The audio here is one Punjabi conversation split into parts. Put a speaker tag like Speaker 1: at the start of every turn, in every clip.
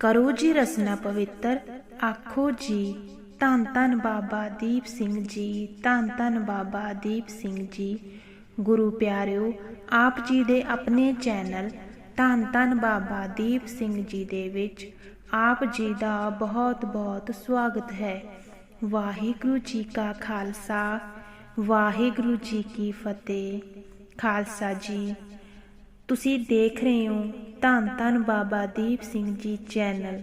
Speaker 1: ਕਰੋ ਜੀ ਰਸਨਾ ਪਵਿੱਤਰ, ਆਖੋ ਜੀ, ਧੰਨ ਧੰਨ ਬਾਬਾ ਦੀਪ ਸਿੰਘ ਜੀ, ਧੰਨ ਧੰਨ ਬਾਬਾ ਦੀਪ ਸਿੰਘ ਜੀ। ਗੁਰੂ ਪਿਆਰਿਓ, ਆਪ ਜੀ ਦੇ ਆਪਣੇ ਚੈਨਲ ਧੰਨ ਧੰਨ ਬਾਬਾ ਦੀਪ ਸਿੰਘ ਜੀ ਦੇ ਵਿੱਚ ਆਪ ਜੀ ਦਾ ਬਹੁਤ ਬਹੁਤ ਸਵਾਗਤ ਹੈ। ਵਾਹਿਗੁਰੂ ਜੀ ਕਾ ਖਾਲਸਾ, ਵਾਹਿਗੁਰੂ ਜੀ ਕੀ ਫਤਿਹ। ਖਾਲਸਾ ਜੀ ਤੁਸੀਂ ਦੇਖ ਰਹੇ ਹੋ ਧੰਨ ਧੰਨ ਬਾਬਾ ਦੀਪ ਸਿੰਘ ਜੀ ਚੈਨਲ।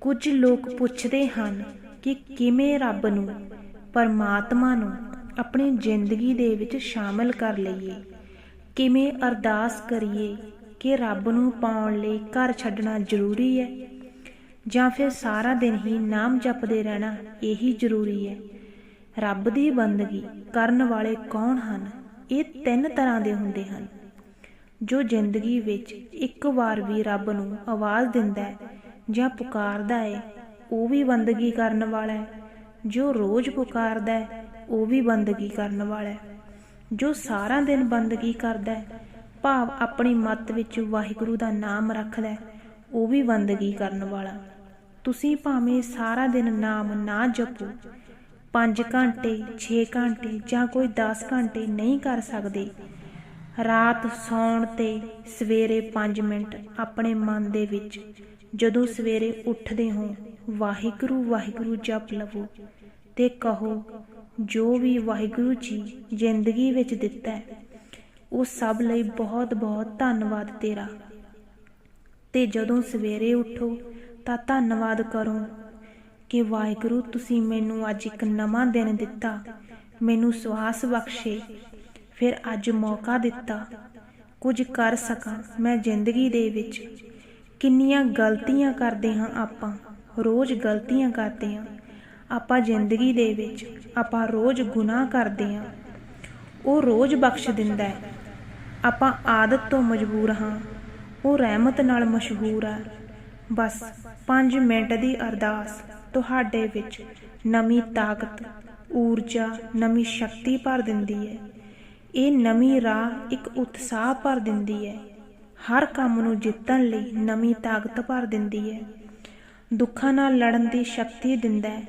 Speaker 1: ਕੁਝ ਲੋਕ ਪੁੱਛਦੇ ਹਨ ਕਿ ਕਿਵੇਂ ਰੱਬ ਨੂੰ, ਪਰਮਾਤਮਾ ਨੂੰ ਆਪਣੀ ਜ਼ਿੰਦਗੀ ਦੇ ਵਿੱਚ ਸ਼ਾਮਲ ਕਰ ਲਈਏ। ਕਿਵੇਂ ਅਰਦਾਸ ਕਰੀਏ ਕਿ ਰੱਬ ਨੂੰ ਪਾਉਣ ਲਈ ਘਰ ਛੱਡਣਾ ਜ਼ਰੂਰੀ ਹੈ? ਜਾਂ ਫਿਰ ਸਾਰਾ ਦਿਨ ਹੀ ਨਾਮ ਜਪਦੇ ਰਹਿਣਾ ਇਹੀ ਜ਼ਰੂਰੀ ਹੈ? ਰੱਬ ਦੀ ਬੰਦਗੀ ਕਰਨ ਵਾਲੇ ਕੌਣ ਹਨ? ਇਹ ਤਿੰਨ ਤਰ੍ਹਾਂ ਦੇ ਹੁੰਦੇ ਹਨ। ਜੋ ਜ਼ਿੰਦਗੀ ਵਿੱਚ ਇੱਕ ਵਾਰ ਵੀ ਰੱਬ ਨੂੰ ਆਵਾਜ਼ ਦਿੰਦਾ ਹੈ ਜਾਂ ਪੁਕਾਰਦਾ ਹੈ, ਉਹ ਵੀ ਬੰਦਗੀ ਕਰਨ ਵਾਲਾ ਹੈ। ਜੋ ਰੋਜ਼ ਪੁਕਾਰਦਾ ਹੈ, ਉਹ ਵੀ ਬੰਦਗੀ ਕਰਨ ਵਾਲਾ ਹੈ। ਜੋ ਸਾਰਾ ਦਿਨ ਬੰਦਗੀ ਕਰਦਾ ਹੈ, ਭਾਵ ਆਪਣੀ ਮੱਤ ਵਿੱਚ ਵਾਹਿਗੁਰੂ ਦਾ ਨਾਮ ਰੱਖਦਾ ਹੈ, ਉਹ ਵੀ ਬੰਦਗੀ ਕਰਨ ਵਾਲਾ। ਤੁਸੀਂ ਭਾਵੇਂ ਸਾਰਾ ਦਿਨ ਨਾਮ ਨਾ ਜਪੋ 5 ਘੰਟੇ 6 ਘੰਟੇ ਜਾਂ ਕੋਈ 10 ਘੰਟੇ ਨਹੀਂ ਕਰ ਸਕਦੇ ਰਾਤ ਸੌਣ ਤੇ ਸਵੇਰੇ 5 ਮਿੰਟ ਆਪਣੇ ਮਨ ਦੇ ਵਿੱਚ, ਜਦੋਂ ਸਵੇਰੇ ਉੱਠਦੇ ਹੋ, ਵਾਹਿਗੁਰੂ ਵਾਹਿਗੁਰੂ ਜਪ ਲਵੋ ਤੇ ਕਹੋ, ਜੋ ਵੀ ਵਾਹਿਗੁਰੂ ਜੀ ਜ਼ਿੰਦਗੀ ਵਿੱਚ ਦਿੱਤਾ ਹੈ, ਉਹ ਸਭ ਲਈ ਬਹੁਤ ਬਹੁਤ ਧੰਨਵਾਦ ਤੇਰਾ। ਤੇ ਜਦੋਂ ਸਵੇਰੇ ਉੱਠੋ, ਤਾਂ ਧੰਨਵਾਦ ਕਰੋ ਕਿ ਵਾਹਿਗੁਰੂ, ਤੁਸੀਂ ਮੈਨੂੰ ਅੱਜ ਇੱਕ ਨਵਾਂ ਦਿਨ ਦਿੱਤਾ, ਮੈਨੂੰ ਸਵਾਸ ਬਖਸ਼ੇ ਫਿਰ ਅੱਜ ਮੌਕਾ ਦਿੱਤਾ। ਕੁਝ ਕਰ ਸਕਾਂ। ਮੈਂ ਜ਼ਿੰਦਗੀ ਦੇ ਵਿੱਚ ਕਿੰਨੀਆਂ ਗਲਤੀਆਂ ਕਰਦੇ ਹਾਂ ਆਪਾਂ। ਰੋਜ਼ ਗਲਤੀਆਂ ਕਰਦੇ ਹਾਂ। ਆਪਾਂ ਜ਼ਿੰਦਗੀ ਦੇ ਵਿੱਚ ਆਪਾਂ ਰੋਜ਼ ਗੁਨਾਹ ਕਰਦੇ ਹਾਂ। ਉਹ ਰੋਜ਼ ਬਖਸ਼ ਦਿੰਦਾ ਹੈ। ਆਪਾਂ ਆਦਤ ਤੋਂ ਮਜਬੂਰ ਹਾਂ। ਉਹ ਰਹਿਮਤ ਨਾਲ ਮਸ਼ਹੂਰ ਹੈ। ਬਸ 5 ਮਿੰਟ ਦੀ ਅਰਦਾਸ। ਤੁਹਾਡੇ ਵਿੱਚ ਨਵੀਂ ਤਾਕਤ, ਊਰਜਾ, ਨਵੀਂ ਸ਼ਕਤੀ ਭਰ ਦਿੰਦੀ ਹੈ। ਇਹ ਨਵੀਂ ਰਾਹ ਇੱਕ ਉਤਸ਼ਾਹ ਭਰ ਦਿੰਦੀ ਹੈ। ਹਰ ਕੰਮ ਨੂੰ ਜਿੱਤਣ ਲਈ ਨਵੀਂ ਤਾਕਤ ਭਰ ਦਿੰਦੀ ਹੈ। ਦੁੱਖਾਂ ਨਾਲ ਲੜਨ ਦੀ ਸ਼ਕਤੀ ਦਿੰਦਾ ਹੈ।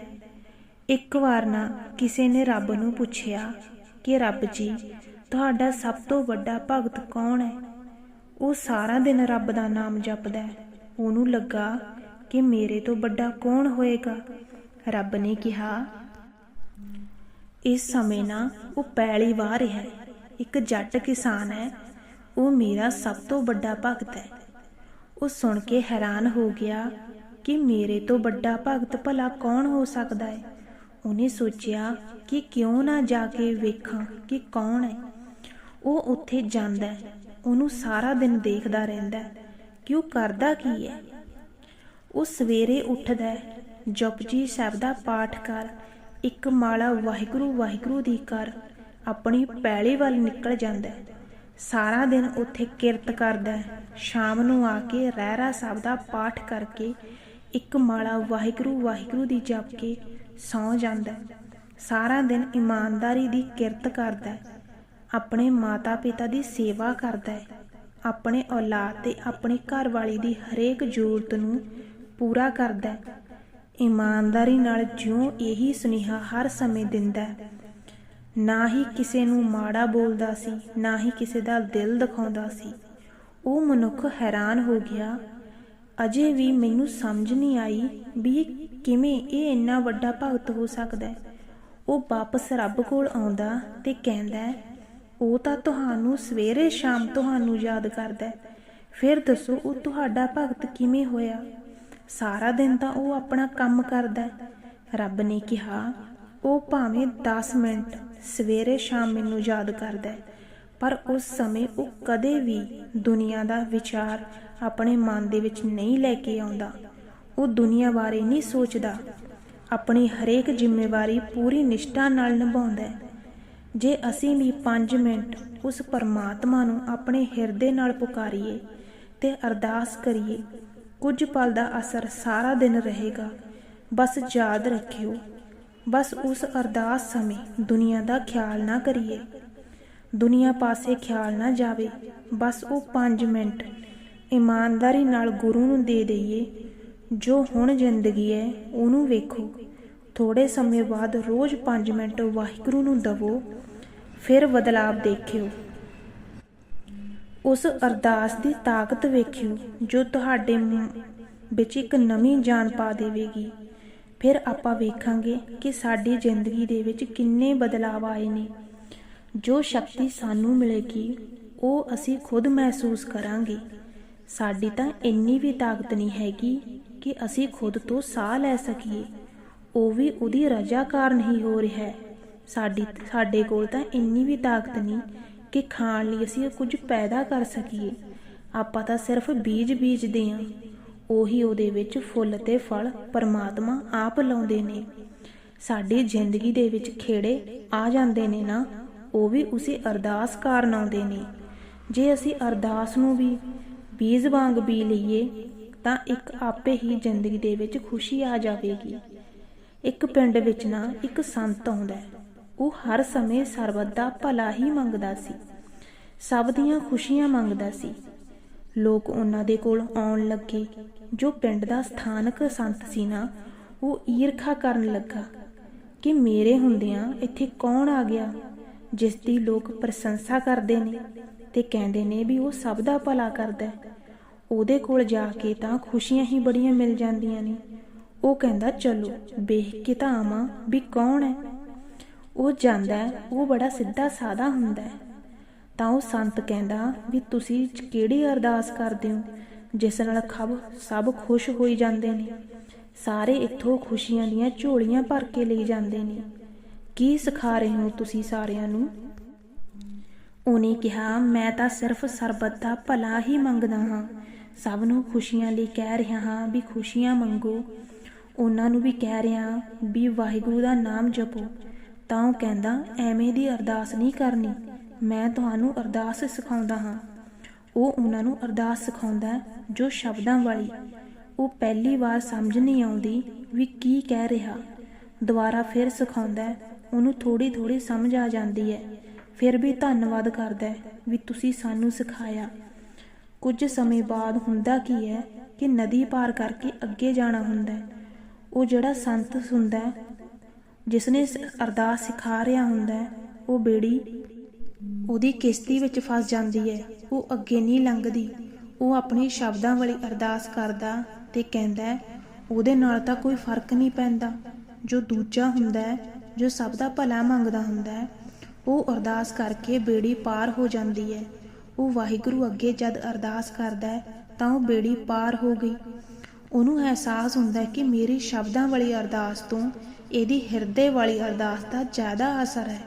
Speaker 1: ਇੱਕ ਵਾਰ ਨਾ ਕਿਸੇ ਨੇ ਰੱਬ ਨੂੰ ਪੁੱਛਿਆ ਕਿ, ਰੱਬ ਜੀ, ਤੁਹਾਡਾ ਸਭ ਤੋਂ ਵੱਡਾ ਭਗਤ ਕੌਣ ਹੈ? ਉਹ ਸਾਰਾ ਦਿਨ ਰੱਬ ਦਾ ਨਾਮ ਜਪਦਾ ਹੈ। ਉਹਨੂੰ ਲੱਗਾ ਕਿ ਮੇਰੇ ਤੋਂ ਵੱਡਾ ਕੌਣ ਹੋਏਗਾ। ਰੱਬ ਨੇ ਕਿਹਾ, ਇਸ ਸਮੇਂ ਨਾ ਉਹ ਪੈਲੀ ਵਾਹ ਰਿਹਾ ਹੈ। ਇੱਕ ਜੱਟ ਕਿਸਾਨ ਹੈ। ਉਹ ਮੇਰਾ ਸਭ ਤੋਂ ਵੱਡਾ ਭਗਤ ਹੈ। ਉਹ ਸੁਣ ਕੇ ਹੈਰਾਨ ਹੋ ਗਿਆ ਕਿ ਮੇਰੇ ਤੋਂ ਵੱਡਾ ਭਗਤ ਭਲਾ ਕੌਣ ਹੋ ਸਕਦਾ ਹੈ। ਉਹਨੇ ਸੋਚਿਆ ਕਿ ਕਿਉਂ ਨਾ ਜਾ ਕੇ ਵੇਖਾਂ ਕਿ ਕੌਣ ਹੈ। ਉਹ ਉੱਥੇ ਜਾਂਦਾ ਹੈ। ਉਹਨੂੰ ਸਾਰਾ ਦਿਨ ਦੇਖਦਾ ਰਹਿੰਦਾ ਹੈ ਕਿ ਉਹ ਕਰਦਾ ਕੀ ਹੈ। ਉਹ ਸਵੇਰੇ ਉੱਠਦਾ ਹੈ। ਜਪਜੀ ਸਾਹਿਬ ਦਾ ਪਾਠ ਕਰ, ਇੱਕ ਮਾਲਾ ਵਾਹਿਗੁਰੂ ਵਾਹਿਗੁਰੂ ਦੀ ਕਰ ਆਪਣੀ ਪੈਲੀ ਵੱਲ ਨਿਕਲ ਜਾਂਦਾ ਹੈ। ਸਾਰਾ ਦਿਨ ਉੱਥੇ ਕਿਰਤ ਕਰਦਾ ਹੈ। ਸ਼ਾਮ ਨੂੰ ਆ ਕੇ ਰਹਿਰਾ ਸਾਹਿਬ ਦਾ ਪਾਠ ਕਰਕੇ ਇੱਕ ਮਾਲਾ ਵਾਹਿਗੁਰੂ ਵਾਹਿਗੁਰੂ ਦੀ ਜਪ ਕੇ ਸੌ ਜਾਂਦਾ ਹੈ। ਸਾਰਾ ਦਿਨ ਇਮਾਨਦਾਰੀ ਦੀ ਕਿਰਤ ਕਰਦਾ ਹੈ। ਆਪਣੇ ਮਾਤਾ-ਪਿਤਾ ਦੀ ਸੇਵਾ ਕਰਦਾ ਹੈ। ਆਪਣੇ ਔਲਾਦ ਤੇ ਆਪਣੇ ਘਰ ਵਾਲੀ ਦੀ ਹਰੇਕ ਜ਼ਰੂਰਤ ਨੂੰ ਪੂਰਾ ਕਰਦਾ ਹੈ। ਇਮਾਨਦਾਰੀ ਨਾਲ ਜਿਉਂ ਇਹੀ ਸੁਨੇਹਾ ਹਰ ਸਮੇਂ ਦਿੰਦਾ ਹੈ। ਨਾ ਹੀ ਕਿਸੇ ਨੂੰ ਮਾੜਾ ਬੋਲਦਾ ਸੀ, ਨਾ ਹੀ ਕਿਸੇ ਦਾ ਦਿਲ ਦਿਖਾਉਂਦਾ ਸੀ। ਉਹ ਮਨੁੱਖ ਹੈਰਾਨ ਹੋ ਗਿਆ। ਅਜੇ ਵੀ ਮੈਨੂੰ ਸਮਝ ਨਹੀਂ ਆਈ ਵੀ ਕਿਵੇਂ ਇਹ ਇੰਨਾ ਵੱਡਾ ਭਗਤ ਹੋ ਸਕਦਾ ਹੈ। ਉਹ ਵਾਪਸ ਰੱਬ ਕੋਲ ਆਉਂਦਾ ਤੇ ਕਹਿੰਦਾ ਉਹ ਤਾਂ ਤੁਹਾਨੂੰ ਸਵੇਰੇ ਸ਼ਾਮ ਤੁਹਾਨੂੰ ਯਾਦ ਕਰਦਾ ਫਿਰ ਦੱਸੋ ਉਹ ਤੁਹਾਡਾ ਭਗਤ ਕਿਵੇਂ ਹੋਇਆ? ਸਾਰਾ ਦਿਨ ਤਾਂ ਉਹ ਆਪਣਾ ਕੰਮ ਕਰਦਾ ਰੱਬ ਨੇ ਕਿਹਾ, ਉਹ ਭਾਵੇਂ 10 ਮਿੰਟ ਸਵੇਰੇ ਸ਼ਾਮ ਮੈਨੂੰ ਯਾਦ ਕਰਦਾ ਹੈ। ਪਰ ਉਸ ਸਮੇਂ ਉਹ ਕਦੇ ਵੀ ਦੁਨੀਆ ਦਾ ਵਿਚਾਰ ਆਪਣੇ ਮਨ ਦੇ ਵਿੱਚ ਨਹੀਂ ਲੈ ਕੇ ਆਉਂਦਾ। ਉਹ ਦੁਨੀਆ ਬਾਰੇ ਨਹੀਂ ਸੋਚਦਾ। ਆਪਣੀ ਹਰੇਕ ਜ਼ਿੰਮੇਵਾਰੀ ਪੂਰੀ ਨਿਸ਼ਠਾ ਨਾਲ ਨਿਭਾਉਂਦਾ ਹੈ। ਜੇ ਅਸੀਂ ਵੀ 5 ਮਿੰਟ ਉਸ ਪਰਮਾਤਮਾ ਨੂੰ ਆਪਣੇ ਹਿਰਦੇ ਨਾਲ ਪੁਕਾਰੀਏ ਤੇ ਅਰਦਾਸ ਕਰੀਏ, ਕੁਝ ਪਲ ਦਾ ਅਸਰ ਸਾਰਾ ਦਿਨ ਰਹੇਗਾ। ਬਸ ਯਾਦ ਰੱਖਿਓ ਬਸ ਉਸ ਅਰਦਾਸ ਸਮੇਂ ਦੁਨੀਆ ਦਾ ਖਿਆਲ ਨਾ ਕਰੀਏ। ਦੁਨੀਆ ਪਾਸੇ ਖਿਆਲ ਨਾ ਜਾਵੇ। ਬਸ ਉਹ 5 ਮਿੰਟ ਇਮਾਨਦਾਰੀ ਨਾਲ ਗੁਰੂ ਨੂੰ ਦੇ ਦਈਏ। ਜੋ ਹੁਣ ਜ਼ਿੰਦਗੀ ਹੈ, ਉਹਨੂੰ ਵੇਖੋ। ਥੋੜੇ ਸਮੇਂ ਬਾਅਦ ਰੋਜ਼ 5 ਮਿੰਟ ਵਾਹਿਗੁਰੂ ਨੂੰ ਦਵੋ, ਫਿਰ ਬਦਲਾਵ ਦੇਖਿਓ। ਉਸ ਅਰਦਾਸ ਦੀ ਤਾਕਤ ਵੇਖਿਓ, ਜੋ ਤੁਹਾਡੇ ਵਿੱਚ ਇੱਕ ਨਵੀਂ ਜਾਨ ਪਾ ਦੇਵੇਗੀ। ਫਿਰ ਆਪਾਂ ਵੇਖਾਂਗੇ ਕਿ ਸਾਡੀ ਜ਼ਿੰਦਗੀ ਦੇ ਵਿੱਚ ਕਿੰਨੇ ਬਦਲਾਅ ਆਏ ਨੇ। ਜੋ ਸ਼ਕਤੀ ਸਾਨੂੰ ਮਿਲੇਗੀ, ਉਹ ਅਸੀਂ ਖੁਦ ਮਹਿਸੂਸ ਕਰਾਂਗੇ। ਸਾਡੀ ਤਾਂ ਇੰਨੀ ਵੀ ਤਾਕਤ ਨਹੀਂ ਹੈਗੀ ਕਿ ਅਸੀਂ ਖੁਦ ਤੋਂ ਸਾਹ ਲੈ ਸਕੀਏ। ਉਹ ਵੀ ਉਹਦੀ ਰਜ਼ਾ ਕਾਰਨ ਹੀ ਹੋ ਰਿਹਾ। ਹੈ ਸਾਡੀ, ਸਾਡੇ ਕੋਲ ਤਾਂ ਇੰਨੀ ਵੀ ਤਾਕਤ ਨਹੀਂ ਕਿ ਖਾਣ ਲਈ ਅਸੀਂ ਕੁਝ ਪੈਦਾ ਕਰ ਸਕੀਏ। ਆਪਾਂ ਤਾਂ ਸਿਰਫ ਬੀਜ ਬੀਜਦੇ ਹਾਂ। ਉਹੀ ਉਹਦੇ ਵਿੱਚ ਫੁੱਲ ਤੇ ਫਲ ਪਰਮਾਤਮਾ ਆਪ ਲਾਉਂਦੇ ਨੇ। ਸਾਡੀ ਜ਼ਿੰਦਗੀ ਦੇ ਵਿੱਚ ਖੇੜੇ ਆ ਜਾਂਦੇ ਨੇ ਨਾ, ਉਹ ਵੀ ਉਸੇ ਅਰਦਾਸ ਕਾਰਨ ਆਉਂਦੇ ਨੇ। ਜੇ ਅਸੀਂ ਅਰਦਾਸ ਨੂੰ ਵੀ ਬੀਜ ਵਾਂਗ ਬੀ ਲਈਏ, ਤਾਂ ਇੱਕ ਆਪੇ ਹੀ ਜ਼ਿੰਦਗੀ ਦੇ ਵਿੱਚ ਖੁਸ਼ੀ ਆ ਜਾਵੇਗੀ। ਇੱਕ ਪਿੰਡ ਵਿੱਚ ਨਾ ਇੱਕ ਸੰਤ ਆਉਂਦਾ ਹੈ। ਉਹ ਹਰ ਸਮੇਂ ਸਰਬੱਤ ਦਾ ਭਲਾ ਹੀ ਮੰਗਦਾ ਸੀ। ਸਭ ਦੀਆਂ ਖੁਸ਼ੀਆਂ ਮੰਗਦਾ ਸੀ। ਲੋਕ ਉਹਨਾਂ ਦੇ ਕੋਲ ਆਉਣ ਲੱਗੇ ਜੋ ਪਿੰਡ ਦਾ ਸਥਾਨਕ ਸੰਤ ਸੀ ਨਾ, ਉਹ ਈਰਖਾ ਕਰਨ ਲੱਗਾ ਕਿ ਮੇਰੇ ਹੁੰਦਿਆਂ ਇੱਥੇ ਕੌਣ ਆ ਗਿਆ, ਜਿਸ ਦੀ ਲੋਕ ਪ੍ਰਸ਼ੰਸਾ ਕਰਦੇ ਨੇ ਤੇ ਕਹਿੰਦੇ ਨੇ ਵੀ ਉਹ ਸਭ ਦਾ ਭਲਾ ਕਰਦਾ ਹੈ। ਉਹਦੇ ਕੋਲ ਜਾ ਕੇ ਤਾਂ ਖੁਸ਼ੀਆਂ ਹੀ ਬੜੀਆਂ ਮਿਲ ਜਾਂਦੀਆਂ ਨੇ। ਉਹ ਕਹਿੰਦਾ, ਚਲੋ, ਵੇਖ ਕੇ ਤਾਂ ਆਵਾਂ ਵੀ ਕੌਣ ਹੈ। ਉਹ ਜਾਂਦਾ ਉਹ ਬੜਾ ਸਿੱਧਾ ਸਾਦਾ ਹੁੰਦਾ ਹੈ। ਤਾਂ ਉਹ ਸੰਤ ਕਹਿੰਦਾ, ਵੀ ਤੁਸੀਂ ਕਿਹੜੀ ਅਰਦਾਸ ਕਰਦੇ ਹੋ? ਜਿਸ ਨਾਲ ਖਬ ਸਭ ਖੁਸ਼ ਹੋਈ ਜਾਂਦੇ ਨੇ। ਸਾਰੇ ਇੱਥੋਂ ਖੁਸ਼ੀਆਂ ਦੀਆਂ ਝੋਲੀਆਂ ਭਰ ਕੇ ਲਈ ਜਾਂਦੇ ਨੇ। ਕੀ ਸਿਖਾ ਰਹੇ ਹੋ ਤੁਸੀਂ ਸਾਰਿਆਂ ਨੂੰ? ਉਹਨੇ ਕਿਹਾ, ਮੈਂ ਤਾਂ ਸਿਰਫ ਸਰਬਤ ਦਾ ਭਲਾ ਹੀ ਮੰਗਦਾ ਹਾਂ। ਸਭ ਨੂੰ ਖੁਸ਼ੀਆਂ ਲਈ ਕਹਿ ਰਿਹਾ ਹਾਂ ਵੀ ਖੁਸ਼ੀਆਂ ਮੰਗੋ। ਉਹਨਾਂ ਨੂੰ ਵੀ ਕਹਿ ਰਿਹਾ ਵੀ ਵਾਹਿਗੁਰੂ ਦਾ ਨਾਮ ਜਪੋ। ਤਾਂ ਉਹ ਕਹਿੰਦਾ, ਐਵੇਂ ਦੀ ਅਰਦਾਸ ਨਹੀਂ ਕਰਨੀ। ਮੈਂ ਤੁਹਾਨੂੰ ਅਰਦਾਸ ਸਿਖਾਉਂਦਾ ਹਾਂ। ਉਹ ਉਹਨਾਂ ਨੂੰ ਅਰਦਾਸ ਸਿਖਾਉਂਦਾ ਜੋ ਸ਼ਬਦਾਂ ਵਾਲੀ। ਉਹ ਪਹਿਲੀ ਵਾਰ ਸਮਝ ਨਹੀਂ ਆਉਂਦੀ ਵੀ ਕੀ ਕਹਿ ਰਿਹਾ। ਦੁਬਾਰਾ ਫਿਰ ਸਿਖਾਉਂਦਾ ਉਹਨੂੰ ਥੋੜੀ ਥੋੜੀ ਸਮਝ ਆ ਜਾਂਦੀ ਹੈ। ਫਿਰ ਵੀ ਧੰਨਵਾਦ ਕਰਦਾ ਵੀ ਤੁਸੀਂ ਸਾਨੂੰ ਸਿਖਾਇਆ। ਕੁਝ ਸਮੇਂ ਬਾਅਦ ਹੁੰਦਾ ਕੀ ਹੈ ਕਿ ਨਦੀ ਪਾਰ ਕਰਕੇ ਅੱਗੇ ਜਾਣਾ ਹੁੰਦਾ ਹੈ। ਉਹ ਜਿਹੜਾ ਸੰਤ ਹੁੰਦਾ ਹੈ ਜਿਸ ਨੇ ਅਰਦਾਸ ਸਿਖਾ ਰਿਹਾ ਹੁੰਦਾ ਉਹ ਬੇੜੀ ਉਹਦੀ ਕਿਸ਼ਤੀ ਵਿੱਚ ਫਸ ਜਾਂਦੀ ਹੈ। ਉਹ ਅੱਗੇ ਨਹੀਂ ਲੰਘਦੀ। ਉਹ ਆਪਣੇ ਸ਼ਬਦਾਂ ਵਾਲੀ ਅਰਦਾਸ ਕਰਦਾ ਤੇ ਕਹਿੰਦਾ, ਉਹਦੇ ਨਾਲ ਤਾਂ ਕੋਈ ਫ਼ਰਕ ਨਹੀਂ ਪੈਂਦਾ। ਜੋ ਦੂਜਾ ਹੁੰਦਾ ਹੈ, ਜੋ ਸਭ ਦਾ ਭਲਾ ਮੰਗਦਾ ਹੁੰਦਾ ਹੈ, ਉਹ ਅਰਦਾਸ ਕਰਕੇ ਬੇੜੀ ਪਾਰ ਹੋ ਜਾਂਦੀ ਹੈ। ਉਹ ਵਾਹਿਗੁਰੂ ਅੱਗੇ ਜਦ ਅਰਦਾਸ ਕਰਦਾ ਹੈ, ਤਾਂ ਉਹ ਬੇੜੀ ਪਾਰ ਹੋ ਗਈ। ਉਹਨੂੰ ਅਹਿਸਾਸ ਹੁੰਦਾ ਹੈ ਕਿ ਮੇਰੀ ਸ਼ਬਦਾਂ ਵਾਲੀ ਅਰਦਾਸ ਤੋਂ ਇਹਦੀ ਹਿਰਦੇ ਵਾਲੀ ਅਰਦਾਸ ਦਾ ਜ਼ਿਆਦਾ ਅਸਰ ਹੈ।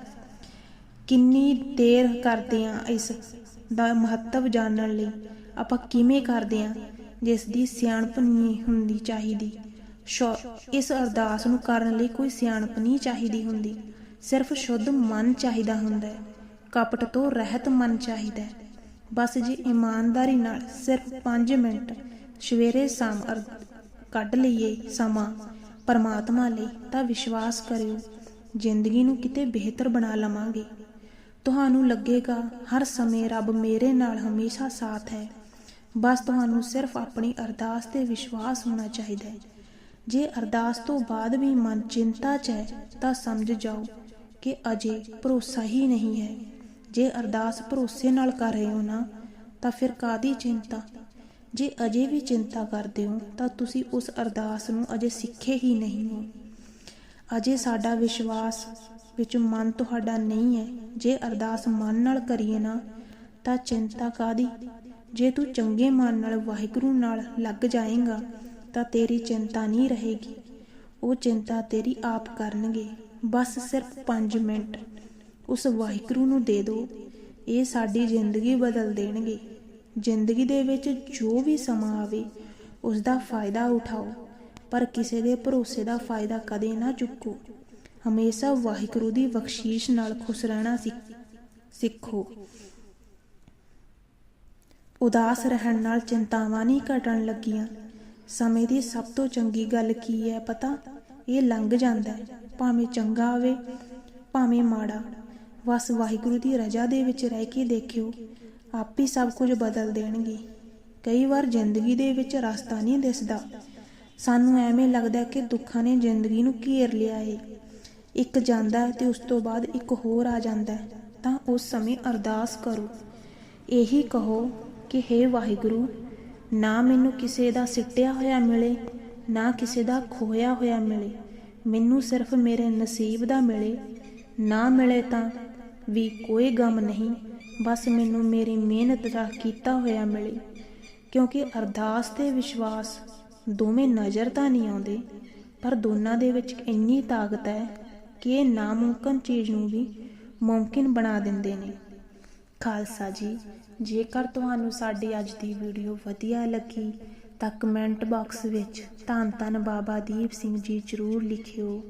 Speaker 1: ਕਿੰਨੀ ਦੇਰ ਕਰਦੇ ਆ ਇਸ ਦਾ ਮਹੱਤਵ ਜਾਣਨ ਲਈ ਆਪਾਂ ਕਿਵੇਂ ਕਰਦੇ ਆ, ਜਿਸ ਦੀ ਸਿਆਣਪ ਨਹੀਂ ਹੁੰਦੀ ਚਾਹੀਦੀ। ਇਸ ਅਰਦਾਸ ਨੂੰ ਕਰਨ ਲਈ ਕੋਈ ਸਿਆਣਪ ਨਹੀਂ ਚਾਹੀਦੀ ਹੁੰਦੀ। ਸਿਰਫ ਸ਼ੁੱਧ ਮਨ ਚਾਹੀਦਾ ਹੁੰਦਾ ਹੈ, ਕਪਟ ਤੋਂ ਰਹਿਤ ਮਨ ਚਾਹੀਦਾ ਹੈ। ਬਸ ਜੇ ਇਮਾਨਦਾਰੀ ਨਾਲ ਸਿਰਫ 5 ਮਿੰਟ ਸਵੇਰੇ ਸ਼ਾਮ ਕੱਢ ਲਈਏ ਸਮਾਂ ਪਰਮਾਤਮਾ ਲਈ, ਤਾਂ ਵਿਸ਼ਵਾਸ ਕਰਿਓ, ਜ਼ਿੰਦਗੀ ਨੂੰ ਕਿਤੇ ਬਿਹਤਰ ਬਣਾ ਲਵਾਂਗੇ। ਤੁਹਾਨੂੰ ਲੱਗੇਗਾ, ਹਰ ਸਮੇਂ ਰੱਬ ਮੇਰੇ ਨਾਲ ਹਮੇਸ਼ਾ ਸਾਥ ਹੈ। ਬਸ ਤੁਹਾਨੂੰ ਸਿਰਫ ਆਪਣੀ ਅਰਦਾਸ ਤੇ ਵਿਸ਼ਵਾਸ ਹੋਣਾ ਚਾਹੀਦਾ ਹੈ। ਜੇ ਅਰਦਾਸ ਤੋਂ ਬਾਅਦ ਵੀ ਮਨ ਚਿੰਤਾ 'ਚ ਹੈ, ਤਾਂ ਸਮਝ ਜਾਓ ਕਿ ਅਜੇ ਭਰੋਸਾ ਹੀ ਨਹੀਂ ਹੈ। ਜੇ ਅਰਦਾਸ ਭਰੋਸੇ ਨਾਲ ਕਰ ਰਹੇ ਹੋ ਨਾ, ਤਾਂ ਫਿਰ ਕਾਦੀ ਚਿੰਤਾ? ਜੇ ਅਜੇ ਵੀ ਚਿੰਤਾ ਕਰਦੇ ਹੋ, ਤਾਂ ਤੁਸੀਂ ਉਸ ਅਰਦਾਸ ਨੂੰ ਅਜੇ ਸਿੱਖੇ ਹੀ ਨਹੀਂ ਹੋ। ਅਜੇ ਸਾਡਾ ਵਿਸ਼ਵਾਸ ਵਿੱਚ ਮਨ ਤੁਹਾਡਾ ਨਹੀਂ ਹੈ, ਜੇ ਅਰਦਾਸ ਮਨ ਨਾਲ ਕਰੀਏ ਨਾ, ਤਾਂ ਚਿੰਤਾ ਕਾਦੀ ਜੇ ਤੂੰ ਚੰਗੇ ਮਨ ਨਾਲ ਵਾਹਿਗੁਰੂ ਨਾਲ ਲੱਗ ਜਾਏਗਾ, ਤਾਂ ਤੇਰੀ ਚਿੰਤਾ ਨਹੀਂ ਰਹੇਗੀ। ਉਹ ਚਿੰਤਾ ਤੇਰੀ ਆਪ ਕਰਨਗੇ। ਬਸ ਸਿਰਫ 5 ਮਿੰਟ। ਉਸ ਵਾਹਿਗੁਰੂ ਨੂੰ ਦੇ ਦਿਓ ਇਹ ਸਾਡੀ ਜ਼ਿੰਦਗੀ ਬਦਲ ਦੇਣਗੇ। ਜ਼ਿੰਦਗੀ ਦੇ ਵਿੱਚ ਜੋ ਵੀ ਸਮਾਂ ਆਵੇ ਉਸ ਦਾ ਫਾਇਦਾ ਉਠਾਓ। ਪਰ ਕਿਸੇ ਦੇ ਭਰੋਸੇ ਦਾ ਫਾਇਦਾ ਕਦੇ ਨਾ ਚੁੱਕੋ। ਹਮੇਸ਼ਾ ਵਾਹਿਗੁਰੂ ਦੀ ਬਖਸ਼ੀਸ਼ ਨਾਲ ਖੁਸ਼ ਰਹਿਣਾ ਸਿੱਖ- ਸਿੱਖੋ। ਉਦਾਸ ਰਹਿਣ ਨਾਲ ਚਿੰਤਾਵਾਂ ਨਹੀਂ ਘਟਣ ਲੱਗੀਆਂ। ਸਮੇਂ ਦੀ ਸਭ ਤੋਂ ਚੰਗੀ ਗੱਲ ਕੀ ਹੈ ਪਤਾ? ਇਹ ਲੰਘ ਜਾਂਦਾ ਹੈ। ਭਾਵੇਂ ਚੰਗਾ ਆਵੇ ਭਾਵੇਂ ਮਾੜਾ। ਬਸ ਵਾਹਿਗੁਰੂ ਦੀ ਰਜ਼ਾ ਦੇ ਵਿੱਚ ਰਹਿ ਕੇ ਦੇਖਿਓ। ਆਪ ਹੀ ਸਭ ਕੁਝ ਬਦਲ ਦੇਣਗੇ। ਕਈ ਵਾਰ ਜ਼ਿੰਦਗੀ ਦੇ ਵਿੱਚ ਰਸਤਾ ਨਹੀਂ ਦਿਸਦਾ। ਸਾਨੂੰ ਐਵੇਂ ਲੱਗਦਾ ਕਿ ਦੁੱਖਾਂ ਨੇ ਜ਼ਿੰਦਗੀ ਨੂੰ ਘੇਰ ਲਿਆ ਏ। ਇੱਕ ਜਾਂਦਾ ਹੈ ਤੇ ਉਸ ਤੋਂ ਬਾਅਦ ਇੱਕ ਹੋਰ ਆ ਜਾਂਦਾ ਤਾਂ ਉਸ ਸਮੇਂ ਅਰਦਾਸ ਕਰੋ। ਇਹੀ ਕਹੋ ਕਿ हे ਵਾਹਿਗੁਰੂ, ਨਾ ਮੈਨੂੰ ਕਿਸੇ ਦਾ ਸਿੱਟਿਆ ਹੋਇਆ ਮਿਲੇ, ਨਾ ਕਿਸੇ ਦਾ ਖੋਇਆ ਹੋਇਆ ਮਿਲੇ। ਮੈਨੂੰ ਸਿਰਫ ਮੇਰੇ ਨਸੀਬ ਦਾ ਮਿਲੇ। ਨਾ ਮਿਲੇ ਤਾਂ ਵੀ ਕੋਈ ਗਮ ਨਹੀਂ, ਬਸ ਮੈਨੂੰ ਮੇਰੀ ਮਿਹਨਤ ਦਾ ਕੀਤਾ ਹੋਇਆ ਮਿਲੇ। ਕਿਉਂਕਿ ਅਰਦਾਸ ਤੇ ਵਿਸ਼ਵਾਸ ਦੋਵੇਂ ਨਜ਼ਰ ਤਾਂ ਨਹੀਂ ਆਉਂਦੇ, ਪਰ ਦੋਨਾਂ ਦੇ ਵਿੱਚ ਇੰਨੀ ਤਾਕਤ ਹੈ ਕਿ ਇਹ ਨਾਮੁਮਕਿਨ ਚੀਜ਼ ਨੂੰ ਵੀ ਮੁਮਕਿਨ ਬਣਾ ਦਿੰਦੇ ਨੇ। ਖਾਲਸਾ ਜੀ, ਜੇਕਰ ਤੁਹਾਨੂੰ ਸਾਡੀ ਅੱਜ ਦੀ ਵੀਡੀਓ ਵਧੀਆ ਲੱਗੀ, ਤਾਂ ਕਮੈਂਟ ਬਾਕਸ ਵਿੱਚ ਧੰਨ ਧੰਨ ਬਾਬਾ ਦੀਪ ਸਿੰਘ ਜੀ ਜ਼ਰੂਰ ਲਿਖਿਓ।